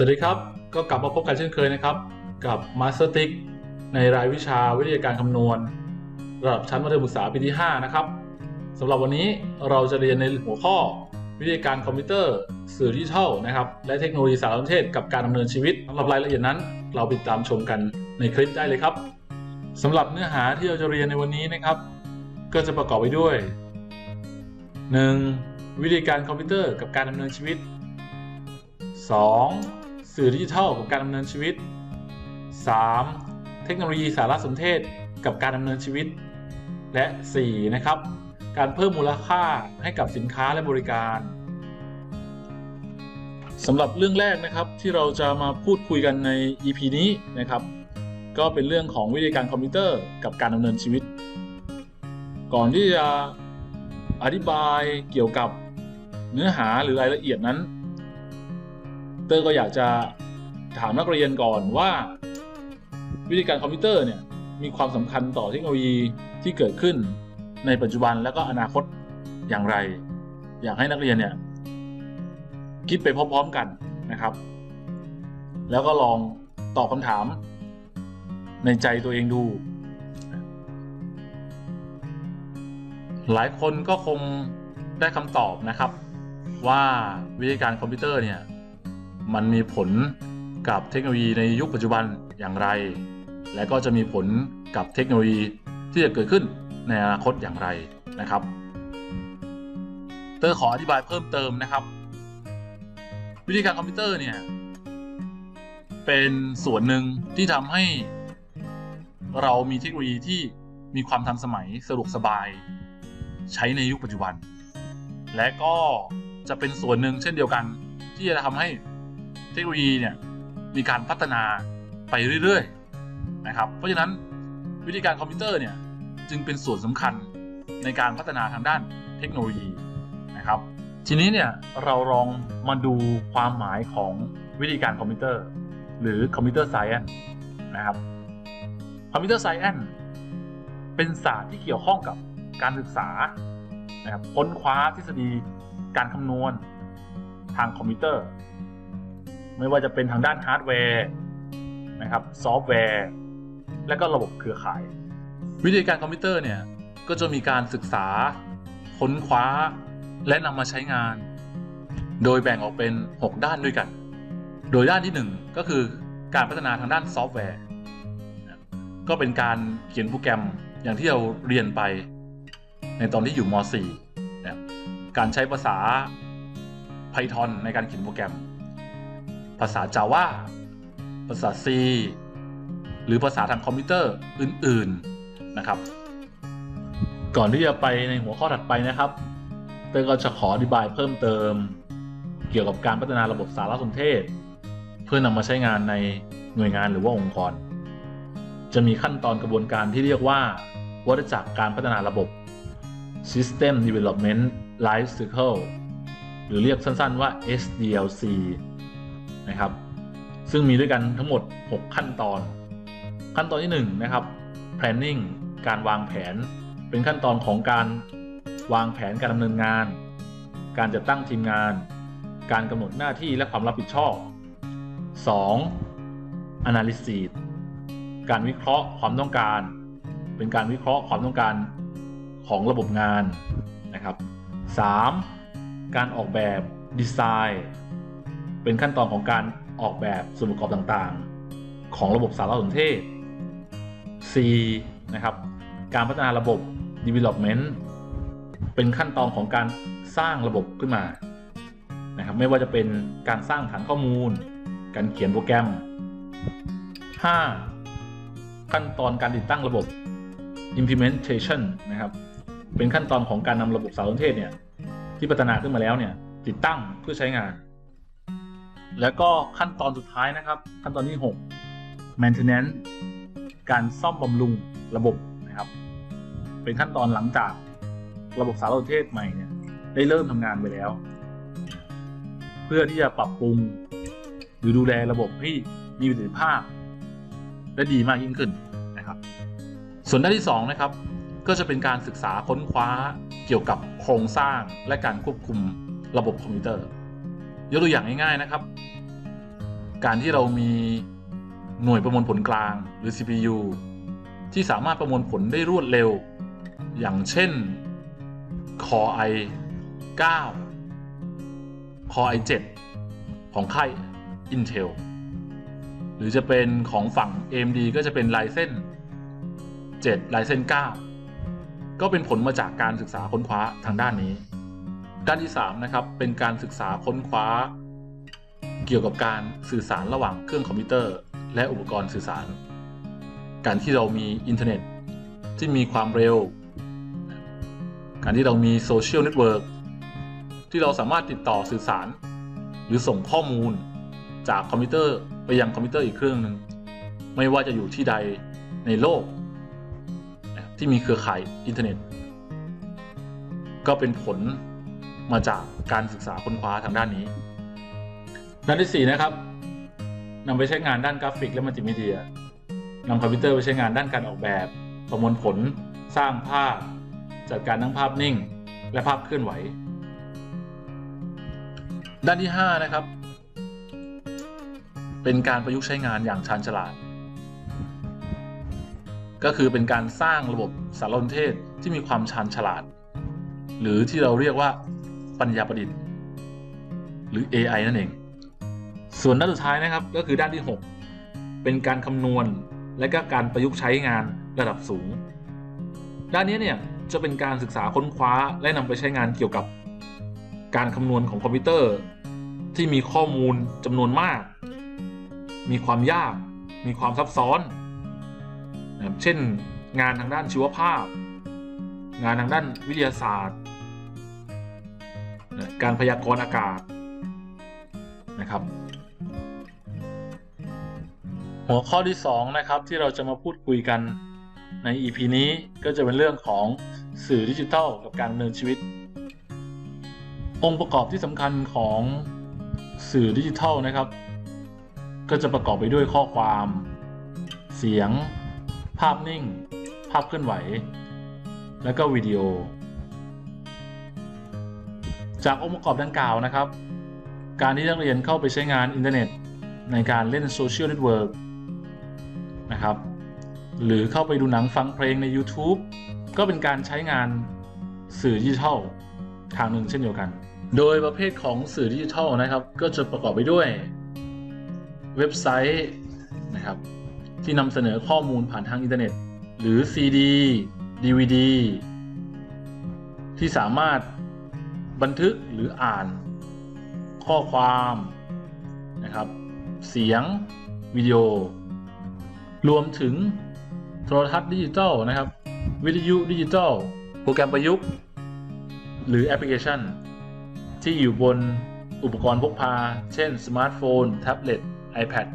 สวัสดีครับ ก็กลับมาพบกันเช่นเคยนะครับ กับ Master t i c ในรายวิชาวิทยาการคำนวณ ระดับชั้นมัธยมศึกษาปีที่ 5 นะครับสำหรับวันนี้เราจะเรียนในหัวข้อ วิทยาการคอมพิวเตอร์สื่อดิจิทัลนะครับ และเทคโนโลยีสารสนเทศกับการดำเนินชีวิตสำหรับรายละเอียดนั้น เราติดตามชมกันในคลิปได้เลยครับสำหรับเนื้อหาที่เราจะเรียนในวันนี้นะครับ ก็จะประกอบไปด้วย 1. วิธีการคอมพิวเตอร์กับการดำเนินชีวิต 2. สื่อดิจิทัลกับการดำเนินชีวิต 3. เทคโนโลยีสารสนเทศกับการดำเนินชีวิต และ 4. นะครับ การเพิ่มมูลค่าให้กับสินค้าและบริการสำหรับเรื่องแรกนะครับที่เราจะมาพูดคุยกันใน EP นี้นะครับ ก็เป็นเรื่องของวิธีการคอมพิวเตอร์กับการดำเนินชีวิต ก่อนที่จะอธิบายเกี่ยวกับเนื้อหาหรือรายละเอียดนั้น เตอร์ก็อยากจะถามนักเรียนก่อนว่า วิธีการคอมพิวเตอร์เนี่ยมีความสำคัญต่อเทคโนโลยีที่เกิดขึ้นในปัจจุบันและก็อนาคตอย่างไร อยากให้นักเรียนเนี่ยคิดไปพร้อมๆกันนะครับ แล้วก็ลองตอบคำถามในใจตัวเองดู หลายคนก็คงได้คำตอบนะครับ ว่าวิธีการคอมพิวเตอร์เนี่ย มันมีผลกับเทคโนโลยีในยุคปัจจุบันอย่างไร และก็จะมีผลกับเทคโนโลยีที่จะเกิดขึ้นในอนาคตอย่างไรนะครับ เตอร์ขออธิบายเพิ่มเติมนะครับ วิธีการคอมพิวเตอร์เนี่ยเป็นส่วนหนึ่งที่ทำให้เรามีเทคโนโลยีที่มีความทันสมัยสะดวกสบายใช้ในยุคปัจจุบัน และก็จะเป็นส่วนหนึ่งเช่นเดียวกันที่จะทำให้ ทคโนโลยีเนี่ยมีการพัฒนาไปเรื่อยๆนะครับเพราะฉะนั้นวิธีการคอมพิวเตอร์เนี่ยจึงเป็นส่วนสำคัญในการพัฒนาทางด้านเทคโนโลยีนะครับ ทีนี้เนี่ยเราลองมาดูความหมายของวิธีการคอมพิวเตอร์ หรือคอมพิวเตอร์ไซเอนนะครับคอมพิวเตอร์ไซเอนเป็นศาสตร์ที่เกี่ยวข้องกับการศึกษานะครับค้นคว้าทฤษฎีการคำนวณทางคอมพิวเตอร์ ไม่ว่าจะเป็นทางด้านฮาร์ดแวร์นะครับซอฟต์แวร์ และก็ระบบเครือข่าย วิธีการคอมพิวเตอร์เนี่ยก็จะมีการศึกษา ค้นคว้า และนำมาใช้งาน โดยแบ่งออกเป็น 6 ด้านด้วยกัน โดยด้านที่ 1 ก็คือการพัฒนาทางด้านซอฟต์แวร์ ก็เป็นการเขียนโปรแกรมอย่างที่เราเรียนไปในตอนที่อยู่ม .4 การใช้ภาษา Python ในการเขียนโปรแกรม ภาษา Java ภาษา C หรือภาษาทางคอมพิวเตอร์อื่นๆนะครับ ก่อนที่จะไปในหัวข้อถัดไปนะครับเตอร์ก็จะขออธิบายเพิ่มเติม เกี่ยวกับการพัฒนาระบบสารสนเทศ เพื่อนำมาใช้งานในหน่วยงานหรือว่าองค์กร จะมีขั้นตอนกระบวนการที่เรียกว่าวัฏจักรการพัฒนาระบบ System Development Life Cycle หรือเรียกสั้นๆว่า SDLC นะครับ ซึ่งมีด้วยกันทั้งหมด 6 ขั้นตอน ขั้นตอนที่1นะครับ planning การวางแผน เป็นขั้นตอนของการวางแผนการดำเนินงาน การจัดตั้งทีมงาน การกำหนดหน้าที่และความรับผิดชอบ 2. analysis การวิเคราะห์ความต้องการ เป็นการวิเคราะห์ความต้องการของระบบงานนะครับ 3. การออกแบบดีไซน์ เป็นขั้นตอนของการออกแบบส่วนประกอบต่างๆ ของระบบสารสนเทศ C นะครับ การพัฒนาระบบ development เป็นขั้นตอนของการสร้างระบบขึ้นมานะครับไม่ว่าจะเป็นการสร้างฐานข้อมูล การเขียนโปรแกรม 5. ขั้นตอนการติดตั้งระบบ implementation นะครับ เป็นขั้นตอนของการนำระบบสารสนเทศเนี่ยที่พัฒนาขึ้นมาแล้วเนี่ยติดตั้งเพื่อใช้งาน แล้วก็ขั้นตอนสุดท้ายนะครับ ขั้นตอนที่ 6 maintenance การซ่อมบำรุงระบบนะครับ เป็นขั้นตอนหลังจากระบบสารสนเทศใหม่เนี่ยได้เริ่มทำงานไปแล้ว เพื่อที่จะปรับปรุงหรือดูแลระบบให้มีประสิทธิภาพ และดีมากยิ่งขึ้นนะครับ ส่วนด้านที่2นะครับ ก็จะเป็นการศึกษาค้นคว้าเกี่ยวกับโครงสร้างและการควบคุมระบบคอมพิวเตอร์ ยกตัวอย่างง่ายๆนะครับ การที่เรามีหน่วยประมวลผลกลางหรือ CPU ที่สามารถประมวลผลได้รวดเร็ว อย่างเช่น Core i 9 Core i 7ของค่าย Intel หรือจะเป็นของฝั่ง AMD ก็จะเป็น Ryzen 7 Ryzen 9ก็เป็นผลมาจากการศึกษาค้นคว้าทางด้านนี้ ด้านที่3นะครับเป็นการศึกษาค้นคว้า เกี่ยวกับการสื่อสารระหว่างเครื่องคอมพิวเตอร์ และอุปกรณ์สื่อสาร การที่เรามีอินเทอร์เน็ตที่มีความเร็ว การที่เรามีโซเชียลเน็ตเวิร์กที่เราสามารถติดต่อสื่อสาร หรือส่งข้อมูลจากคอมพิวเตอร์ไปยังคอมพิวเตอร์อีกเครื่องหนึ่งไม่ว่าจะอยู่ที่ใดในโลก ที่มีเครือข่ายอินเทอร์เน็ต ก็เป็นผล มาจากการศึกษาค้นคว้าทางด้านนี้ ด้านที่ 4 นะครับนำไปใช้งานด้านกราฟิกและมัลติมีเดียนำคอมพิวเตอร์ไปใช้งานด้านการออกแบบ ประมวลผล สร้างภาพ จัดการทั้งภาพนิ่ง และภาพเคลื่อนไหว ด้านที่ 5 นะครับ เป็นการประยุกต์ใช้งานอย่างชาญฉลาด ก็คือเป็นการสร้างระบบสารสนเทศที่มีความชาญฉลาด หรือที่เราเรียกว่า ปัญญาประดิษฐ์ หรือ AI นั่นเอง ส่วนด้านสุดท้ายนะครับก็คือด้านที่ 6 เป็นการคำนวณและก็การประยุกต์ใช้งานระดับสูง ด้านนี้เนี่ยจะเป็นการศึกษาค้นคว้าและนำไปใช้งานเกี่ยวกับ การคำนวณของคอมพิวเตอร์ ที่มีข้อมูลจำนวนมาก มีความยาก มีความซับซ้อนนะเช่น งานทางด้านชีวภาพ งานทางด้านวิทยาศาสตร์ การพยากรณ์อากาศนะครับ หัวข้อที่2นะครับที่เราจะมาพูดคุยกันใน EP นี้ก็จะเป็นเรื่องของสื่อดิจิทัลกับการดำเนินชีวิต องค์ประกอบที่สำคัญของสื่อดิจิทัลนะครับ ก็จะประกอบไปด้วยข้อความ เสียง ภาพนิ่ง ภาพเคลื่อนไหว และก็วิดีโอ จากองค์ประกอบดังกล่าวนะครับ การที่นักเรียนเข้าไปใช้งานอินเทอร์เน็ตในการเล่นโซเชียลเน็ตเวิร์กนะครับ หรือเข้าไปดูหนังฟังเพลงใน YouTube ก็เป็นการใช้งานสื่อดิจิทัลทางหนึ่งเช่นเดียวกัน โดยประเภทของสื่อดิจิทัลนะครับ ก็จะประกอบไปด้วยเว็บไซต์นะครับ ที่นำเสนอข้อมูลผ่านทางอินเทอร์เน็ต หรือ CD DVD ที่สามารถ บันทึกหรืออ่าน ข้อความนะครับ เสียงวิดีโอ รวมถึงโทรทัศน์ดิจิทัลนะครับ วิทยุดิจิทัลโปรแกรมประยุกต์ หรือแอปพลิเคชัน ที่อยู่บนอุปกรณ์พกพา เช่น สมาร์ทโฟน แท็บเล็ต iPad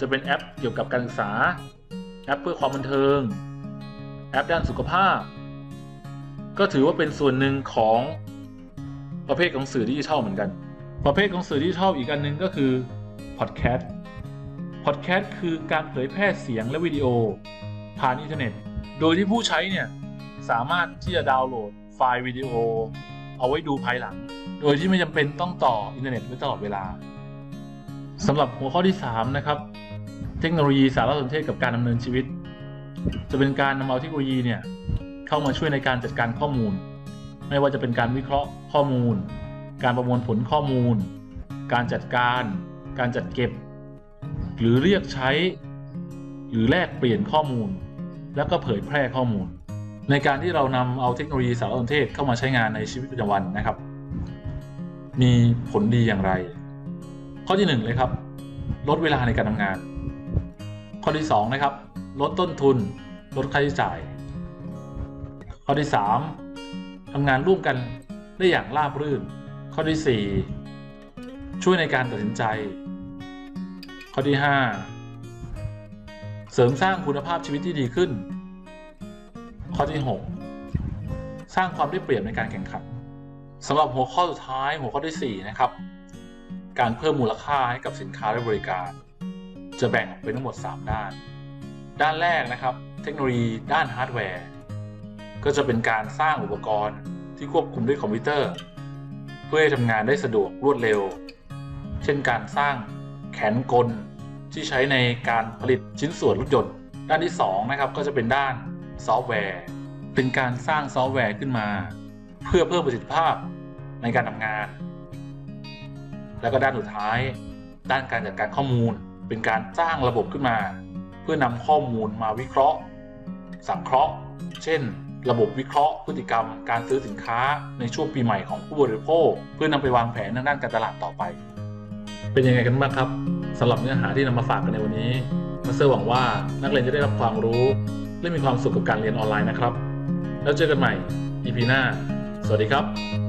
จะเป็นแอปเกี่ยวกับการศึกษา แอปเพื่อความบันเทิง แอปด้านสุขภาพ ก็ถือว่าเป็นส่วนหนึ่งของ ประเภทของสื่อดิจิทัลเหมือนกัน ประเภทของสื่อดิจิทัลอีกอันหนึงก็คือพอดแคสต์พอดแคสต์คือการเผยแพร่เสียงและวิดีโอ ผ่านอินเทอร์เน็ต โดยที่ผู้ใช้เนี่ยสามารถที่จะดาวน์โหลดไฟล์วิดีโอ เอาไว้ดูภายหลัง โดยที่ไม่จำเป็นต้องต่ออินเทอร์เน็ตไว้ตลอดเวลาสำหรับหัวข้อที่ 3 นะครับ เทคโนโลยีสารสนเทศกับการดำเนินชีวิต จะเป็นการนำเอาเทคโนโลยีเนี่ยเข้ามาช่วยในการจัดการข้อมูล ไม่ว่าจะเป็นการวิเคราะห์ข้อมูล การประมวลผลข้อมูล การจัดการ การจัดเก็บ หรือเรียกใช้ หรือแลกเปลี่ยนข้อมูล แล้วก็เผยแพร่ข้อมูล ในการที่เรานำเอาเทคโนโลยีสารสนเทศเข้ามาใช้งานในชีวิตประจำวันนะครับ มีผลดีอย่างไร ข้อที่1เลยครับ ลดเวลาในการทำงาน ข้อที่2นะครับ ลดต้นทุน ลดค่าใช้จ่าย ข้อที่ 3 ทำงานร่วมกันได้อย่างราบรื่น ข้อที่ 4 ช่วยในการตัดสินใจ ข้อที่ 5 เสริมสร้างคุณภาพชีวิตที่ดีขึ้น ข้อที่ 6 สร้างความได้เปรียบในการแข่งขันสำหรับหัวข้อสุดท้ายหัวข้อที่ 4 นะครับ การเพิ่มมูลค่าให้กับสินค้าและบริการ จะแบ่งออกเป็นทั้งหมด 3 ด้าน ด้านแรกนะครับ เทคโนโลยีด้านฮาร์ดแวร์ ก็จะเป็นการสร้างอุปกรณ์ที่ควบคุมด้วยคอมพิวเตอร์ เพื่อให้ทำงานได้สะดวกรวดเร็ว เช่นการสร้างแขนกลที่ใช้ในการผลิตชิ้นส่วนรถยนต์ ด้านที่2นะครับก็จะเป็นด้านซอฟต์แวร์ เป็นการสร้างซอฟต์แวร์ขึ้นมา เพื่อเพิ่มประสิทธิภาพในการทำงาน แล้วก็ด้านสุดท้าย ด้านการจัดการข้อมูล เป็นการสร้างระบบขึ้นมา เพื่อนำข้อมูลมาวิเคราะห์ สังเคราะห์ เช่น ระบบวิเคราะห์พฤติกรรม การซื้อสินค้าในช่วงปีใหม่ของผู้บริโภค เพื่อนำไปวางแผนทางด้านการตลาดต่อไป เป็นยังไงกันบ้างครับสำหรับเนื้อหาที่นำมาฝากกันในวันนี้มาเซอร์หวังว่านักเรียนจะได้รับความรู้ และมีความสุขกับการเรียนออนไลน์นะครับ แล้วเจอกันใหม่ EP หน้า สวัสดีครับ